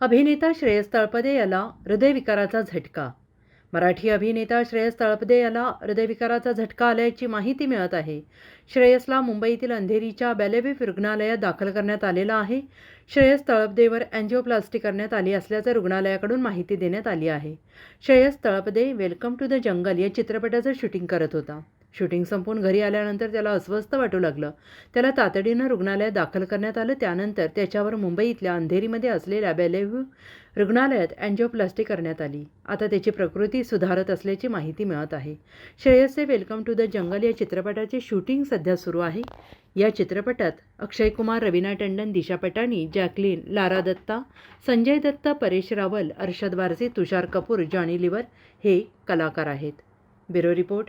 अभिनेता श्रेयस तळपदे याला हृदयविकाराचा झटका. मराठी अभिनेता श्रेयस तळपदे याला हृदयविकाराचा झटका आल्याची माहिती मिळत आहे. श्रेयसला मुंबईतील अंधेरीच्या बेलेव्हिव रुग्णालयात दाखल करण्यात आलेला आहे. श्रेयस तळपदेवर अँजिओप्लास्टी करण्यात आली असल्याचं रुग्णालयाकडून माहिती देण्यात आली आहे. Shreyas Talpade welcome to the jungle या चित्रपटाचं शूटिंग करत होता. शूटिंग संपून घरी आल्यानंतर त्याला अस्वस्थ वाटू लागलं. त्याला तातडीनं रुग्णालयात दाखल करण्यात आलं. त्यानंतर त्याच्यावर मुंबईतल्या अंधेरीमध्ये असलेल्या बेलेव्ह्यू रुग्णालयात अँजिओप्लास्टी करण्यात आली. आता त्याची प्रकृती सुधारत असल्याची माहिती मिळत आहे. श्रेयसचे वेलकम टू द जंगल या चित्रपटाचे शूटिंग सध्या सुरू आहे. या चित्रपटात अक्षय कुमार रवीना टंडन दिशा पटानी जॅकलीन लारा दत्ता संजय दत्त परेश रावल अर्षद वारसी तुषार कपूर जॉनी लिवर हे कलाकार आहेत. Bureau report.